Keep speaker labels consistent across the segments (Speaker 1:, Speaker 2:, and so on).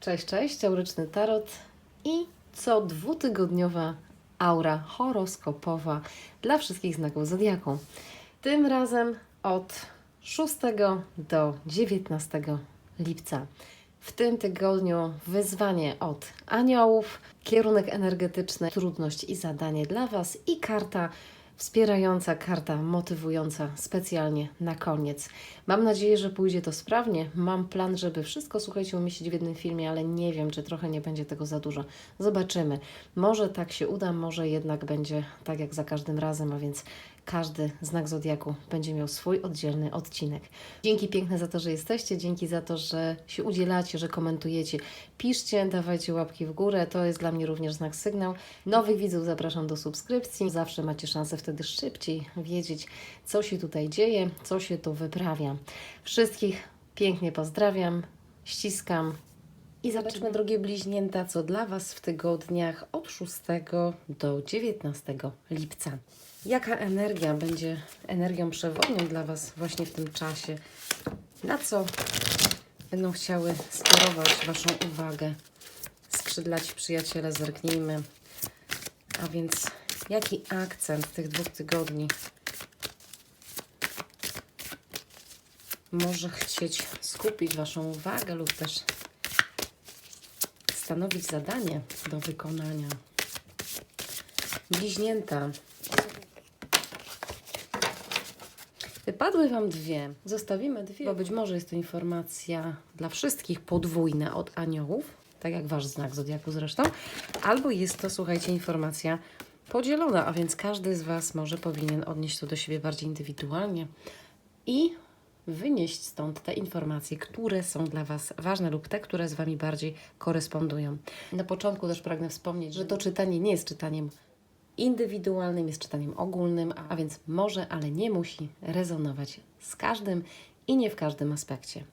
Speaker 1: Cześć, cześć, Auryczny Tarot i co dwutygodniowa aura horoskopowa dla wszystkich znaków Zodiaku. Tym razem od 6 do 19 lipca. W tym tygodniu wyzwanie od aniołów, kierunek energetyczny, trudność i zadanie dla Was i karta wspierająca, karta motywująca specjalnie na koniec. Mam nadzieję, że pójdzie to sprawnie. Mam plan, żeby wszystko, słuchajcie, umieścić w jednym filmie, ale nie wiem, czy trochę nie będzie tego za dużo. Zobaczymy. Może tak się uda, może jednak będzie tak jak za każdym razem, a więc każdy znak zodiaku będzie miał swój oddzielny odcinek. Dzięki piękne za to, że jesteście, dzięki za to, że się udzielacie, że komentujecie. Piszcie, dawajcie łapki w górę, to jest dla mnie również znak sygnał. Nowych widzów zapraszam do subskrypcji. Zawsze macie szansę wtedy szybciej wiedzieć, co się tutaj dzieje, co się tu wyprawia. Wszystkich pięknie pozdrawiam, ściskam i zobaczmy, drogie bliźnięta, co dla Was w tygodniach od 6 do 19 lipca. Jaka energia będzie energią przewodnią dla Was właśnie w tym czasie? Na co będą chciały skierować Waszą uwagę? Skrzydlaci przyjaciele, zerknijmy. A więc jaki akcent tych dwóch tygodni może chcieć skupić Waszą uwagę lub też stanowić zadanie do wykonania? Bliźnięta. Wypadły Wam dwie. Zostawimy dwie, bo być może jest to informacja dla wszystkich podwójna od aniołów, tak jak Wasz znak zodiaku zresztą, albo jest to, słuchajcie, informacja podzielona, a więc każdy z Was może powinien odnieść to do siebie bardziej indywidualnie i wynieść stąd te informacje, które są dla Was ważne lub te, które z Wami bardziej korespondują. Na początku też pragnę wspomnieć, że to czytanie nie jest czytaniem indywidualnym, jest czytaniem ogólnym, a więc może, ale nie musi rezonować z każdym i nie w każdym aspekcie.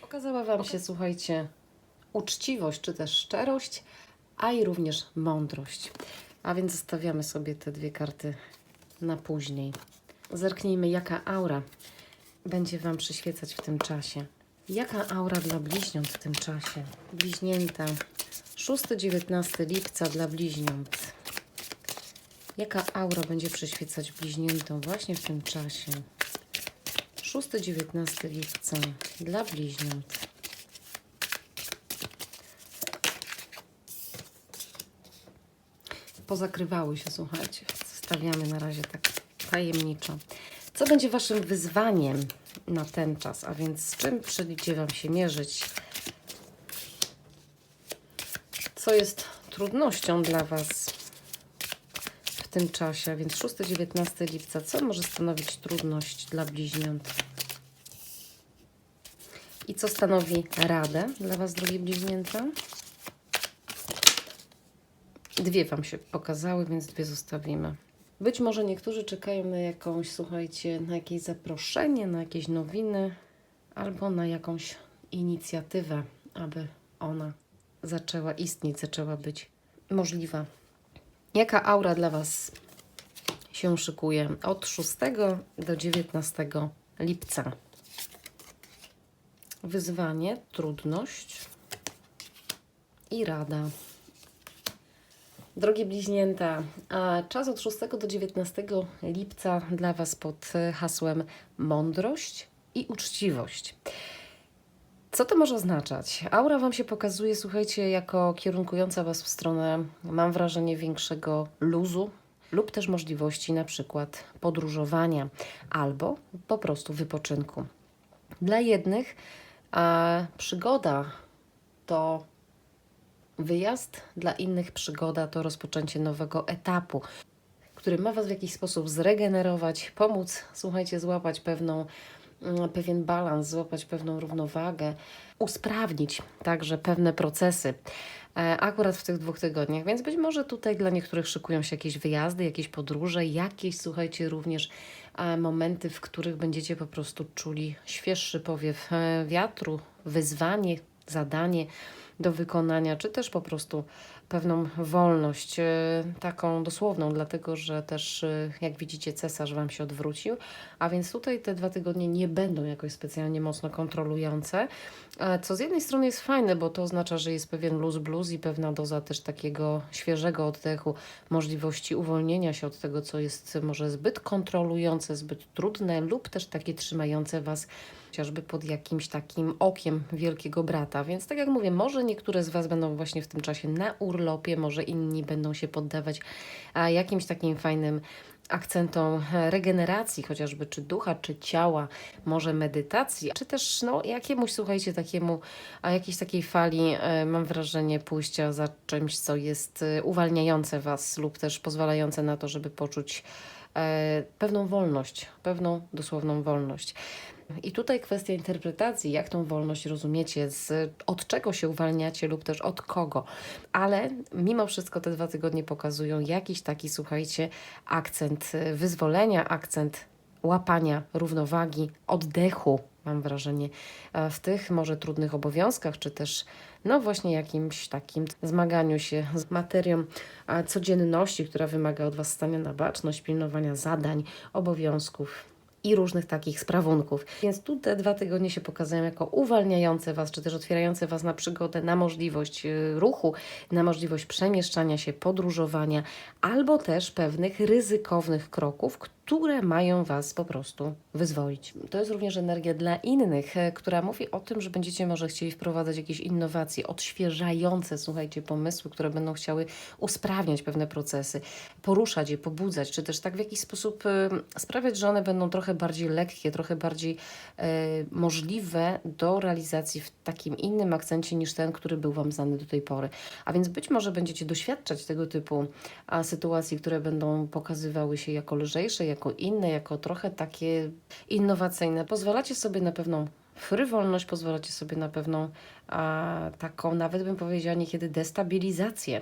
Speaker 1: Pokazała Wam się, słuchajcie, uczciwość czy też szczerość, a i również mądrość. A więc zostawiamy sobie te dwie karty na później. Zerknijmy, jaka aura będzie Wam przyświecać w tym czasie. Jaka aura dla bliźniąt w tym czasie? Bliźnięta. 6-19 lipca dla bliźniąt. Jaka aura będzie przyświecać bliźniętom właśnie w tym czasie? 6-19 lipca dla bliźniąt. Pozakrywały się, słuchajcie. Zostawiamy na razie tak tajemniczo. Co będzie Waszym wyzwaniem na ten czas? A więc z czym przyjdzie Wam się mierzyć? Co jest trudnością dla Was tym czasie? Więc 6-19 lipca. Co może stanowić trudność dla bliźniąt? I co stanowi radę dla Was, drogie bliźnięta? Dwie Wam się pokazały, więc dwie zostawimy. Być może niektórzy czekają na jakąś, słuchajcie, na jakieś zaproszenie, na jakieś nowiny albo na jakąś inicjatywę, aby ona zaczęła istnieć, zaczęła być możliwa. Jaka aura dla Was się szykuje od 6 do 19 lipca? Wyzwanie, trudność i rada. Drogie bliźnięta, czas od 6 do 19 lipca dla Was pod hasłem mądrość i uczciwość. Co to może oznaczać? Aura Wam się pokazuje, słuchajcie, jako kierunkująca Was w stronę, mam wrażenie, większego luzu lub też możliwości na przykład podróżowania albo po prostu wypoczynku. Dla jednych a, przygoda to Wyjazd dla innych przygoda to rozpoczęcie nowego etapu, który ma Was w jakiś sposób zregenerować, pomóc, słuchajcie, złapać pewną, pewien balans, złapać pewną równowagę, usprawnić także pewne procesy. e, Akurat w tych dwóch tygodniach, więc być może tutaj dla niektórych szykują się jakieś wyjazdy, jakieś podróże, jakieś, słuchajcie, również e, momenty, w których będziecie po prostu czuli świeższy powiew e, wiatru, wyzwanie, zadanie do wykonania, czy też po prostu pewną wolność, e, taką dosłowną, dlatego że też, e, jak widzicie, cesarz Wam się odwrócił, a więc tutaj te dwa tygodnie nie będą jakoś specjalnie mocno kontrolujące, e, co z jednej strony jest fajne, bo to oznacza, że jest pewien luz blues i pewna doza też takiego świeżego oddechu, możliwości uwolnienia się od tego, co jest może zbyt kontrolujące, zbyt trudne lub też takie trzymające Was chociażby pod jakimś takim okiem wielkiego brata. Więc tak jak mówię, może niektóre z Was będą właśnie w tym czasie na urlopie, może inni będą się poddawać jakimś takim fajnym akcentom regeneracji, chociażby czy ducha, czy ciała, może medytacji, czy też no, jakiemuś, słuchajcie, takiemu, a jakiejś takiej fali, e, mam wrażenie, pójścia za czymś, co jest e, uwalniające Was lub też pozwalające na to, żeby poczuć e, pewną wolność, pewną dosłowną wolność. I tutaj kwestia interpretacji, jak tą wolność rozumiecie, z, od czego się uwalniacie lub też od kogo. Ale mimo wszystko te dwa tygodnie pokazują jakiś taki, słuchajcie, akcent wyzwolenia, akcent łapania równowagi, oddechu, mam wrażenie, e, w tych może trudnych obowiązkach, czy też no właśnie jakimś takim zmaganiu się z materią a, codzienności, która wymaga od Was stania na baczność, pilnowania zadań, obowiązków i różnych takich sprawunków. Więc tu te dwa tygodnie się pokazują jako uwalniające Was, czy też otwierające Was na przygodę, na możliwość y, ruchu, na możliwość przemieszczania się, podróżowania, albo też pewnych ryzykownych kroków, które mają Was po prostu wyzwolić. To jest również energia dla innych, e, która mówi o tym, że będziecie może chcieli wprowadzać jakieś innowacje, odświeżające, słuchajcie, pomysły, które będą chciały usprawniać pewne procesy, poruszać je, pobudzać, czy też tak w jakiś sposób e, sprawiać, że one będą trochę bardziej lekkie, trochę bardziej e, możliwe do realizacji w takim innym akcencie niż ten, który był Wam znany do tej pory. A więc być może będziecie doświadczać tego typu a, sytuacji, które będą pokazywały się jako lżejsze, jako inne, jako trochę takie innowacyjne. Pozwalacie sobie na pewną frywolność, pozwalacie sobie na pewną a, taką, nawet bym powiedziała niekiedy destabilizację.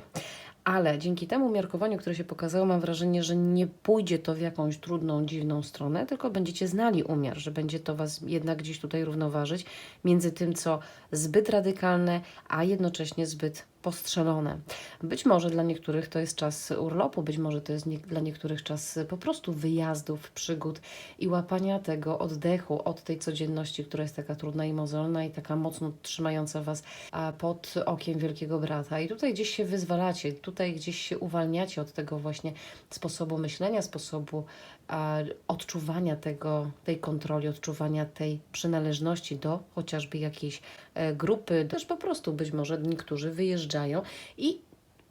Speaker 1: Ale dzięki temu miarkowaniu, które się pokazało, mam wrażenie, że nie pójdzie to w jakąś trudną, dziwną stronę, tylko będziecie znali umiar, że będzie to Was jednak gdzieś tutaj równoważyć między tym, co zbyt radykalne, a jednocześnie zbyt postrzelone. Być może dla niektórych to jest czas urlopu, być może to jest nie, dla niektórych czas po prostu wyjazdów, przygód i łapania tego oddechu od tej codzienności, która jest taka trudna i mozolna i taka mocno trzymająca Was pod okiem Wielkiego Brata. I tutaj gdzieś się wyzwalacie, tutaj gdzieś się uwalniacie od tego właśnie sposobu myślenia, sposobu odczuwania tego, tej kontroli, odczuwania tej przynależności do chociażby jakiejś e, grupy, też po prostu być może niektórzy wyjeżdżają i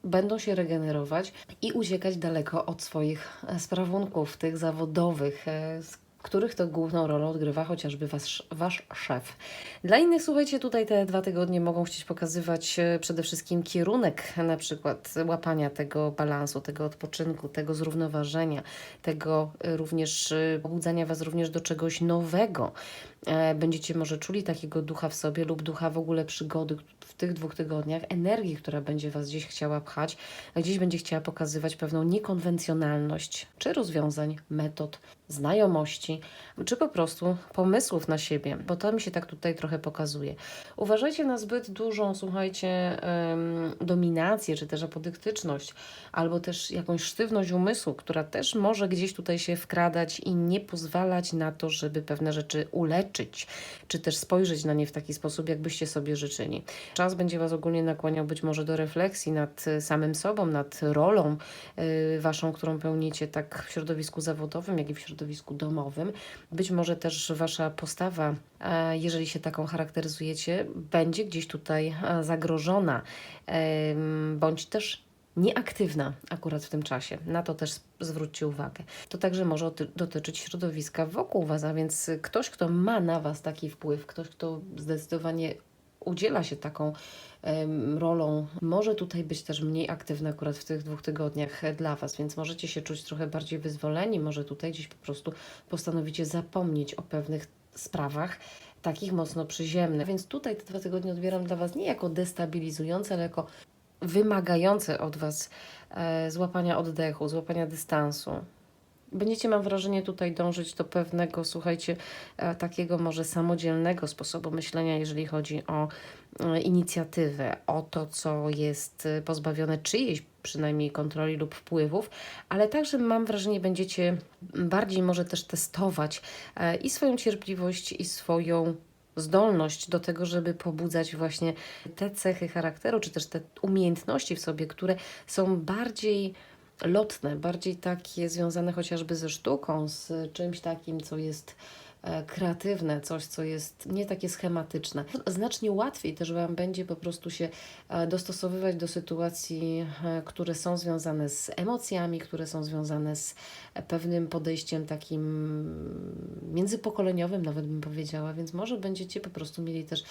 Speaker 1: będą się regenerować i uciekać daleko od swoich e, sprawunków, tych zawodowych, e, z których to główną rolę odgrywa chociażby wasz, wasz szef. Dla innych, słuchajcie, tutaj te dwa tygodnie mogą chcieć pokazywać e, przede wszystkim kierunek na przykład łapania tego balansu, tego odpoczynku, tego zrównoważenia, tego e, również e, pobudzania Was również do czegoś nowego. Będziecie może czuli takiego ducha w sobie lub ducha w ogóle przygody w tych dwóch tygodniach, energii, która będzie Was gdzieś chciała pchać, gdzieś będzie chciała pokazywać pewną niekonwencjonalność, czy rozwiązań, metod, znajomości, czy po prostu pomysłów na siebie, bo to mi się tak tutaj trochę pokazuje. Uważajcie na zbyt dużą, słuchajcie, dominację, czy też apodyktyczność, albo też jakąś sztywność umysłu, która też może gdzieś tutaj się wkradać i nie pozwalać na to, żeby pewne rzeczy uleczyć, czy też spojrzeć na nie w taki sposób, jakbyście sobie życzyli. Czas będzie Was ogólnie nakłaniał być może do refleksji nad y, samym sobą, nad rolą y, Waszą, którą pełnicie tak w środowisku zawodowym, jak i w środowisku domowym. Być może też Wasza postawa, e, jeżeli się taką charakteryzujecie, będzie gdzieś tutaj e, zagrożona, bądź też nieaktywna akurat w tym czasie. Na to też zwróćcie uwagę. To także może oty- dotyczyć środowiska wokół Was, a więc ktoś, kto ma na Was taki wpływ, ktoś, kto zdecydowanie udziela się taką rolą, może tutaj być też mniej aktywny akurat w tych dwóch tygodniach e, dla Was, więc możecie się czuć trochę bardziej wyzwoleni, może tutaj gdzieś po prostu postanowicie zapomnieć o pewnych sprawach, takich mocno przyziemnych. Więc tutaj te dwa tygodnie odbieram dla Was nie jako destabilizujące, ale jako wymagające od Was e, złapania oddechu, złapania dystansu. Będziecie, mam wrażenie, tutaj dążyć do pewnego, słuchajcie, e, takiego może samodzielnego sposobu myślenia, jeżeli chodzi o e, inicjatywę, o to, co jest e, pozbawione czyjejś przynajmniej kontroli lub wpływów, ale także mam wrażenie, będziecie bardziej może też testować i swoją cierpliwość, i swoją zdolność do tego, żeby pobudzać właśnie te cechy charakteru, czy też te umiejętności w sobie, które są bardziej lotne, bardziej takie związane chociażby ze sztuką, z czymś takim, co jest e, kreatywne, coś, co jest nie takie schematyczne. Znacznie łatwiej też Wam będzie po prostu się e, dostosowywać do sytuacji, e, które są związane z emocjami, które są związane z pewnym podejściem takim międzypokoleniowym, nawet bym powiedziała, więc może będziecie po prostu mieli też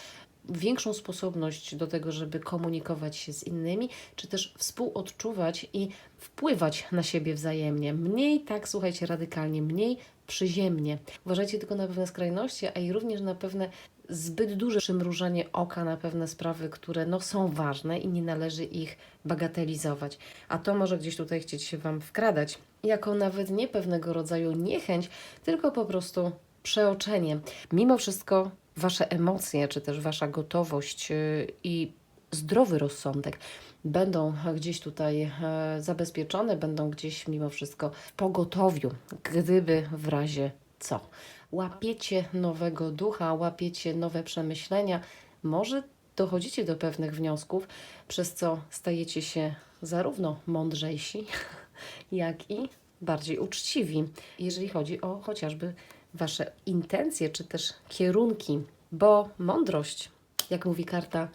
Speaker 1: większą sposobność do tego, żeby komunikować się z innymi, czy też współodczuwać i wpływać na siebie wzajemnie. Mniej tak, słuchajcie, radykalnie, mniej przyziemnie. Uważajcie tylko na pewne skrajności, a i również na pewne zbyt duże przymrużanie oka na pewne sprawy, które no, są ważne i nie należy ich bagatelizować. A to może gdzieś tutaj chcieć się Wam wkradać, jako nawet nie pewnego rodzaju niechęć, tylko po prostu przeoczenie. Mimo wszystko Wasze emocje, czy też Wasza gotowość yy, i zdrowy rozsądek będą gdzieś tutaj e, zabezpieczone, będą gdzieś mimo wszystko w pogotowiu, gdyby w razie co. Łapiecie nowego ducha, łapiecie nowe przemyślenia, może dochodzicie do pewnych wniosków, przez co stajecie się zarówno mądrzejsi, jak i bardziej uczciwi, jeżeli chodzi o chociażby Wasze intencje, czy też kierunki, bo mądrość, jak mówi karta,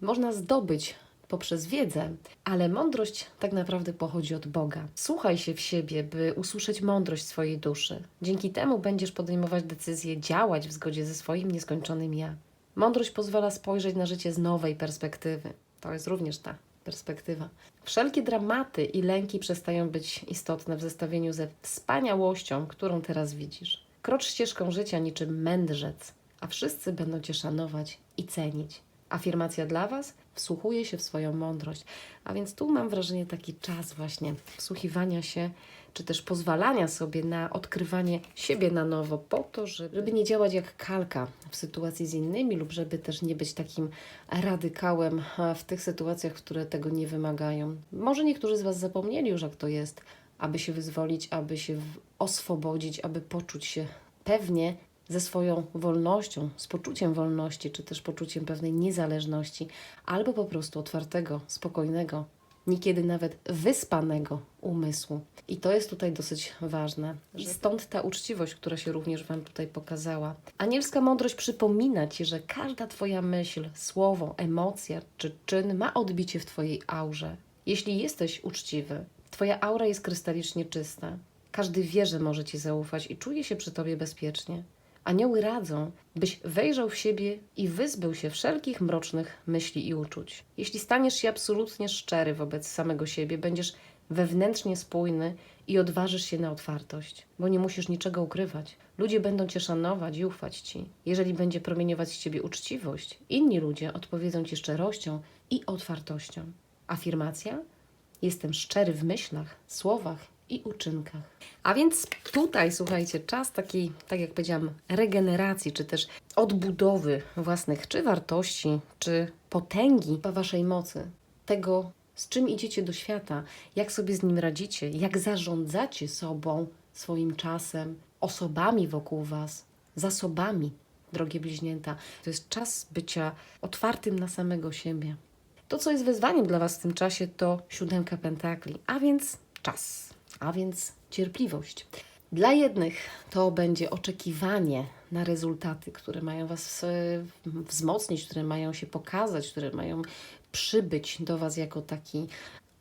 Speaker 1: można zdobyć poprzez wiedzę, ale mądrość tak naprawdę pochodzi od Boga. Słuchaj się w siebie, by usłyszeć mądrość swojej duszy. Dzięki temu będziesz podejmować decyzje, działać w zgodzie ze swoim nieskończonym ja. Mądrość pozwala spojrzeć na życie z nowej perspektywy. To jest również ta perspektywa. Wszelkie dramaty i lęki przestają być istotne w zestawieniu ze wspaniałością, którą teraz widzisz. Krocz ścieżką życia niczym mędrzec, a wszyscy będą Cię szanować i cenić. Afirmacja dla Was wsłuchuje się w swoją mądrość. A więc tu mam wrażenie taki czas właśnie wsłuchiwania się, czy też pozwalania sobie na odkrywanie siebie na nowo, po to, żeby nie działać jak kalka w sytuacji z innymi, lub żeby też nie być takim radykałem e, w tych sytuacjach, które tego nie wymagają. Może niektórzy z Was zapomnieli już, jak to jest, aby się wyzwolić, aby się oswobodzić, aby poczuć się pewnie ze swoją wolnością, z poczuciem wolności, czy też poczuciem pewnej niezależności, albo po prostu otwartego, spokojnego, niekiedy nawet wyspanego umysłu. I to jest tutaj dosyć ważne. Stąd ta uczciwość, która się również Wam tutaj pokazała. Anielska mądrość przypomina Ci, że każda Twoja myśl, słowo, emocja czy czyn ma odbicie w Twojej aurze. Jeśli jesteś uczciwy, Twoja aura jest krystalicznie czysta. Każdy wie, że może Ci zaufać i czuje się przy Tobie bezpiecznie. Anioły radzą, byś wejrzał w siebie i wyzbył się wszelkich mrocznych myśli i uczuć. Jeśli staniesz się absolutnie szczery wobec samego siebie, będziesz wewnętrznie spójny i odważysz się na otwartość, bo nie musisz niczego ukrywać. Ludzie będą cię szanować i ufać ci. Jeżeli będzie promieniować z ciebie uczciwość, inni ludzie odpowiedzą ci szczerością i otwartością. Afirmacja? Jestem szczery w myślach, słowach i uczynkach. A więc tutaj, słuchajcie, czas takiej, tak jak powiedziałam, regeneracji, czy też odbudowy własnych, czy wartości, czy potęgi waszej mocy, tego, z czym idziecie do świata, jak sobie z nim radzicie, jak zarządzacie sobą, swoim czasem, osobami wokół was, zasobami, drogie bliźnięta. To jest czas bycia otwartym na samego siebie. To, co jest wyzwaniem dla Was w tym czasie, to siódemka pentakli, a więc czas, a więc cierpliwość. Dla jednych to będzie oczekiwanie na rezultaty, które mają Was e, wzmocnić, które mają się pokazać, które mają przybyć do Was jako taki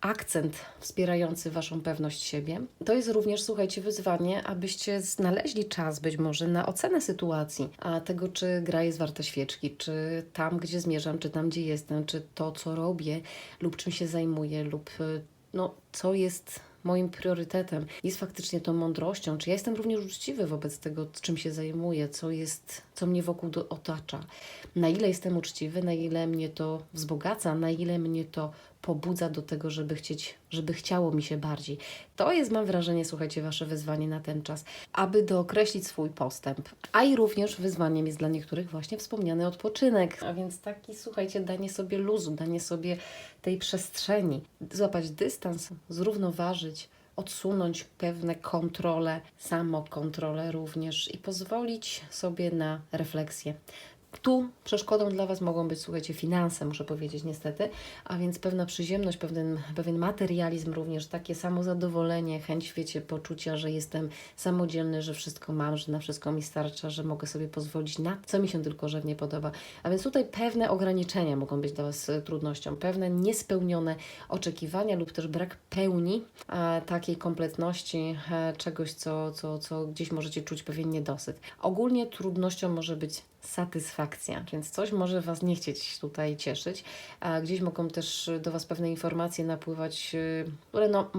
Speaker 1: akcent wspierający Waszą pewność siebie. To jest również, słuchajcie, wyzwanie, abyście znaleźli czas być może na ocenę sytuacji, a tego, czy gra jest warta świeczki, czy tam, gdzie zmierzam, czy tam, gdzie jestem, czy to, co robię, lub czym się zajmuję, lub y, no, co jest moim priorytetem, jest faktycznie tą mądrością, czy ja jestem również uczciwy wobec tego, czym się zajmuję, co jest, co mnie wokół otacza, na ile jestem uczciwy, na ile mnie to wzbogaca, na ile mnie to pobudza do tego, żeby chcieć, żeby chciało mi się bardziej. To jest, mam wrażenie, słuchajcie, Wasze wyzwanie na ten czas, aby dookreślić swój postęp. A i również wyzwaniem jest dla niektórych właśnie wspomniany odpoczynek. A więc taki, słuchajcie, danie sobie luzu, danie sobie tej przestrzeni, złapać dystans, zrównoważyć, odsunąć pewne kontrole, samokontrolę również i pozwolić sobie na refleksję. Tu przeszkodą dla Was mogą być, słuchajcie, finanse, muszę powiedzieć niestety, a więc pewna przyziemność, pewien, pewien materializm również, takie samozadowolenie, chęć, wiecie, poczucia, że jestem samodzielny, że wszystko mam, że na wszystko mi starcza, że mogę sobie pozwolić na co mi się tylko żywnie podoba. A więc tutaj pewne ograniczenia mogą być dla Was e, trudnością, pewne niespełnione oczekiwania lub też brak pełni e, takiej kompletności e, czegoś, co, co, co gdzieś możecie czuć pewien niedosyt. Ogólnie trudnością może być satysfakcja, więc coś może Was nie chcieć tutaj cieszyć, a gdzieś mogą też do Was pewne informacje napływać, y, które no,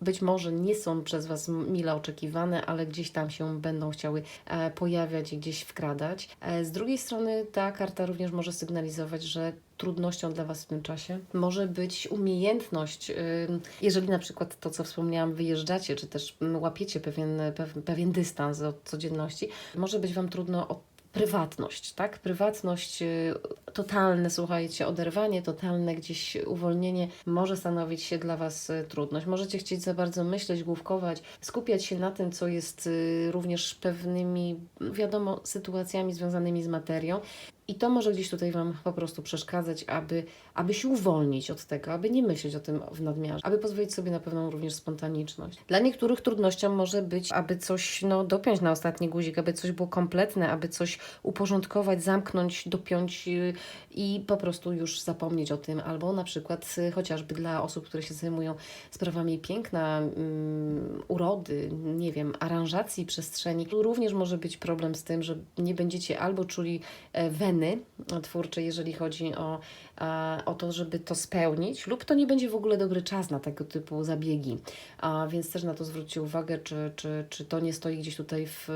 Speaker 1: być może nie są przez Was mile oczekiwane, ale gdzieś tam się będą chciały e, pojawiać i gdzieś wkradać. E, Z drugiej strony ta karta również może sygnalizować, że trudnością dla Was w tym czasie może być umiejętność, y, jeżeli na przykład to, co wspomniałam, wyjeżdżacie, czy też łapiecie pewien, pew- pewien dystans od codzienności, może być Wam trudno o prywatność, tak? Prywatność, y, totalne, słuchajcie, oderwanie, totalne gdzieś uwolnienie może stanowić się dla Was y, trudność. Możecie chcieć za bardzo myśleć, główkować, skupiać się na tym, co jest y, również pewnymi, wiadomo, sytuacjami związanymi z materią. I to może gdzieś tutaj Wam po prostu przeszkadzać, aby, aby się uwolnić od tego, aby nie myśleć o tym w nadmiarze, aby pozwolić sobie na pewną również spontaniczność. Dla niektórych trudnością może być, aby coś no, dopiąć na ostatni guzik, aby coś było kompletne, aby coś uporządkować, zamknąć, dopiąć yy, i po prostu już zapomnieć o tym, albo na przykład y, chociażby dla osób, które się zajmują sprawami piękna, ym, urody, nie wiem, aranżacji przestrzeni. Tu również może być problem z tym, że nie będziecie albo czuli e, twórcze, jeżeli chodzi o, o to, żeby to spełnić, lub to nie będzie w ogóle dobry czas na tego typu zabiegi. A więc też na to zwróćcie uwagę, czy, czy, czy to nie stoi gdzieś tutaj w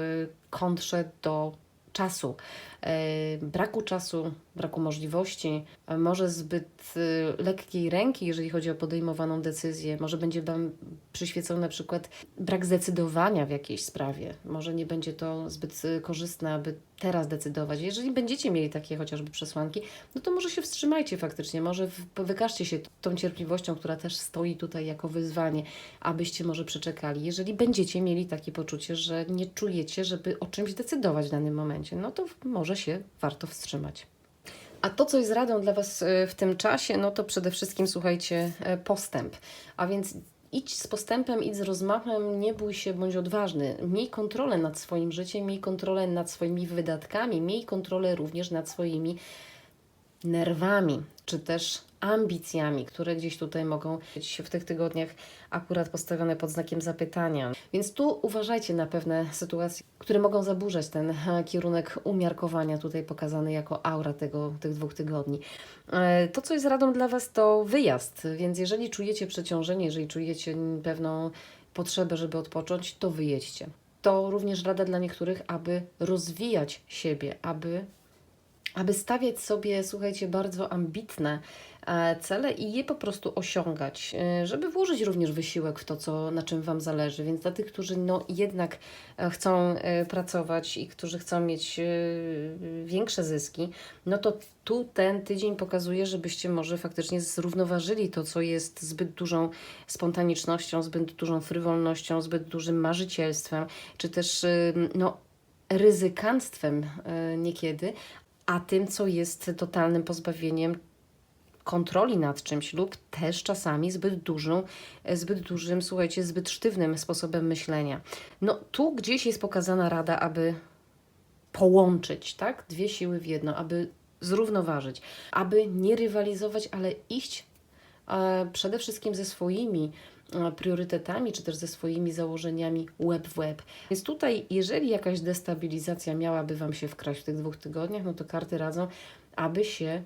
Speaker 1: kontrze do czasu, e, braku czasu, braku możliwości, e, może zbyt e, lekkiej ręki, jeżeli chodzi o podejmowaną decyzję, może będzie Wam przyświecał na przykład brak zdecydowania w jakiejś sprawie, może nie będzie to zbyt korzystne, aby teraz decydować. Jeżeli będziecie mieli takie chociażby przesłanki, no to może się wstrzymajcie faktycznie, może wykażcie się tą cierpliwością, która też stoi tutaj jako wyzwanie, abyście może przeczekali. Jeżeli będziecie mieli takie poczucie, że nie czujecie, żeby o czymś decydować w danym momencie, no to może się warto wstrzymać. A to, co jest radą dla Was e, w tym czasie, no to przede wszystkim słuchajcie, e, postęp. A więc idź z postępem, idź z rozmachem, nie bój się, bądź odważny. Miej kontrolę nad swoim życiem, miej kontrolę nad swoimi wydatkami, miej kontrolę również nad swoimi nerwami, czy też ambicjami, które gdzieś tutaj mogą być w tych tygodniach akurat postawione pod znakiem zapytania. Więc tu uważajcie na pewne sytuacje, które mogą zaburzać ten e, kierunek umiarkowania tutaj pokazany jako aura tego, tych dwóch tygodni. E, To, co jest radą dla Was, to wyjazd, więc jeżeli czujecie przeciążenie, jeżeli czujecie pewną potrzebę, żeby odpocząć, to wyjedźcie. To również rada dla niektórych, aby rozwijać siebie, aby aby stawiać sobie, słuchajcie, bardzo ambitne e, cele i je po prostu osiągać, e, żeby włożyć również wysiłek w to, co, na czym Wam zależy. Więc dla tych, którzy no, jednak e, chcą pracować i którzy chcą mieć większe zyski, no to tu ten tydzień pokazuje, żebyście może faktycznie zrównoważyli to, co jest zbyt dużą spontanicznością, zbyt dużą frywolnością, zbyt dużym marzycielstwem, czy też no, ryzykanstwem niekiedy, a tym, co jest totalnym pozbawieniem kontroli nad czymś lub też czasami zbyt dużą, zbyt dużym, słuchajcie, zbyt sztywnym sposobem myślenia. No tu gdzieś jest pokazana rada, aby połączyć, tak? Dwie siły w jedno, aby zrównoważyć, aby nie rywalizować, ale iść przede wszystkim ze swoimi e, priorytetami, czy też ze swoimi założeniami łeb w łeb. Więc tutaj, jeżeli jakaś destabilizacja miałaby Wam się wkraść w tych dwóch tygodniach, no to karty radzą, aby się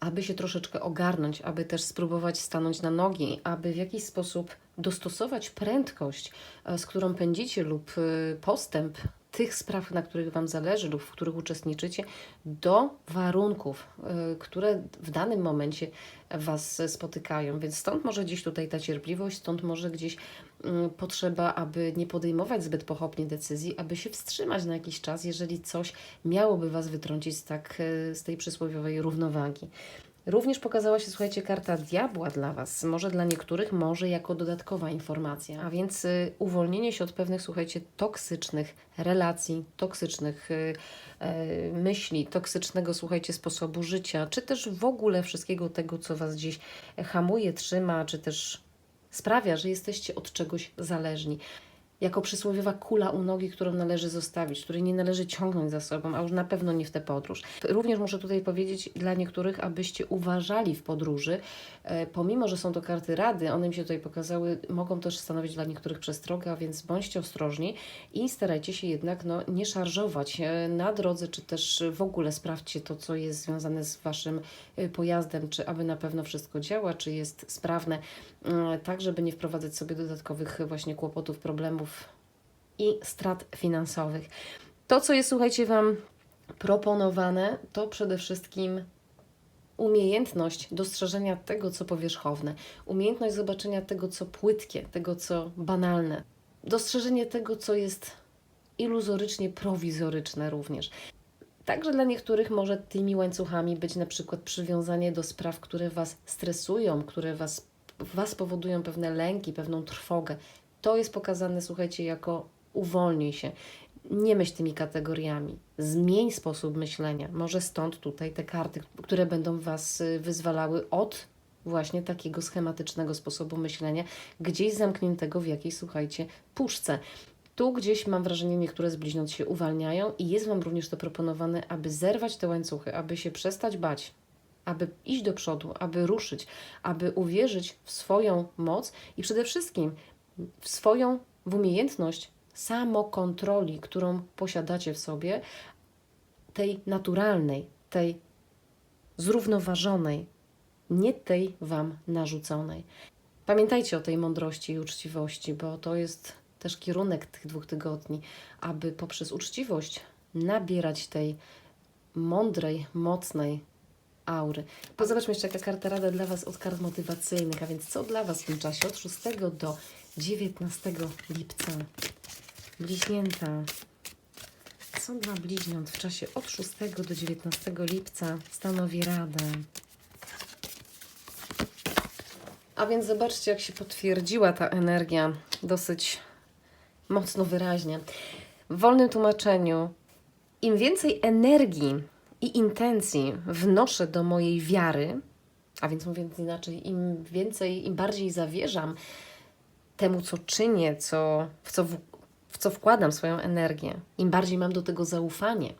Speaker 1: aby się troszeczkę ogarnąć, aby też spróbować stanąć na nogi, aby w jakiś sposób dostosować prędkość, e, z którą pędzicie lub e, postęp tych spraw, na których Wam zależy lub w których uczestniczycie, do warunków, e, które w danym momencie Was spotykają. Więc stąd może gdzieś tutaj ta cierpliwość, stąd może gdzieś mm, potrzeba, aby nie podejmować zbyt pochopnie decyzji, aby się wstrzymać na jakiś czas, jeżeli coś miałoby Was wytrącić z, tak, e, z tej przysłowiowej równowagi. Również pokazała się, słuchajcie, karta diabła dla Was. Może dla niektórych, może jako dodatkowa informacja. A więc y, uwolnienie się od pewnych, słuchajcie, toksycznych relacji, toksycznych y, y, myśli, toksycznego, słuchajcie, sposobu życia, czy też w ogóle wszystkiego tego, co Was gdzieś hamuje, trzyma, czy też sprawia, że jesteście od czegoś zależni jako przysłowiowa kula u nogi, którą należy zostawić, której nie należy ciągnąć za sobą, a już na pewno nie w tę podróż. Również muszę tutaj powiedzieć dla niektórych, abyście uważali w podróży, e, pomimo, że są to karty rady, one mi się tutaj pokazały, mogą też stanowić dla niektórych przestrogę, a więc bądźcie ostrożni i starajcie się jednak no, nie szarżować e, na drodze, czy też w ogóle sprawdźcie to, co jest związane z Waszym e, pojazdem, czy aby na pewno wszystko działa, czy jest sprawne, tak żeby nie wprowadzać sobie dodatkowych właśnie kłopotów, problemów i strat finansowych. To, co jest, słuchajcie, Wam proponowane, to przede wszystkim umiejętność dostrzeżenia tego, co powierzchowne, umiejętność zobaczenia tego, co płytkie, tego, co banalne, dostrzeżenie tego, co jest iluzorycznie prowizoryczne również. Także dla niektórych może tymi łańcuchami być na przykład przywiązanie do spraw, które Was stresują, które Was, was powodują pewne lęki, pewną trwogę. To jest pokazane, słuchajcie, jako uwolnij się. Nie myśl tymi kategoriami. Zmień sposób myślenia. Może stąd tutaj te karty, które będą Was y, wyzwalały od właśnie takiego schematycznego sposobu myślenia, gdzieś zamkniętego w jakiejś, słuchajcie, puszce. Tu gdzieś mam wrażenie, niektóre z bliźniąt się uwalniają i jest Wam również to proponowane, aby zerwać te łańcuchy, aby się przestać bać, aby iść do przodu, aby ruszyć, aby uwierzyć w swoją moc i przede wszystkim w swoją w umiejętność samokontroli, którą posiadacie w sobie, tej naturalnej, tej zrównoważonej, nie tej Wam narzuconej. Pamiętajcie o tej mądrości i uczciwości, bo to jest też kierunek tych dwóch tygodni, aby poprzez uczciwość nabierać tej mądrej, mocnej aury. Pozobaczmy jeszcze, jaka karta rada dla Was od kart motywacyjnych, a więc co dla Was w tym czasie od 6 do 19 lipca. Bliźnięta. Co dla bliźniąt w czasie od 6 do 19 lipca stanowi radę? A więc zobaczcie, jak się potwierdziła ta energia dosyć mocno wyraźnie. W wolnym tłumaczeniu, im więcej energii i intencji wnoszę do mojej wiary, a więc mówiąc inaczej, im więcej, im bardziej zawierzam temu, co czynię, co, w, co w, w co wkładam swoją energię, im bardziej mam do tego zaufanie,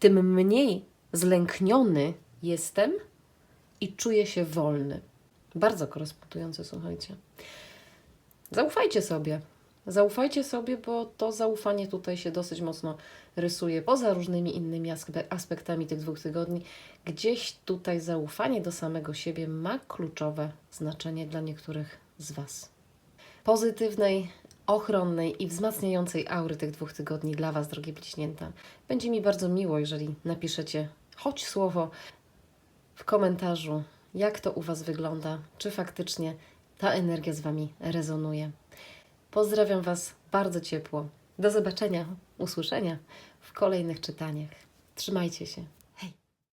Speaker 1: tym mniej zlękniony jestem i czuję się wolny. Bardzo korespondujące, słuchajcie. Zaufajcie sobie. Zaufajcie sobie, bo to zaufanie tutaj się dosyć mocno rysuje. Poza różnymi innymi aspe- aspektami tych dwóch tygodni, gdzieś tutaj zaufanie do samego siebie ma kluczowe znaczenie dla niektórych z Was. Pozytywnej, ochronnej i wzmacniającej aury tych dwóch tygodni dla Was, drogie bliźnięta. Będzie mi bardzo miło, jeżeli napiszecie choć słowo w komentarzu, jak to u Was wygląda, czy faktycznie ta energia z Wami rezonuje. Pozdrawiam Was bardzo ciepło. Do zobaczenia, usłyszenia w kolejnych czytaniach. Trzymajcie się.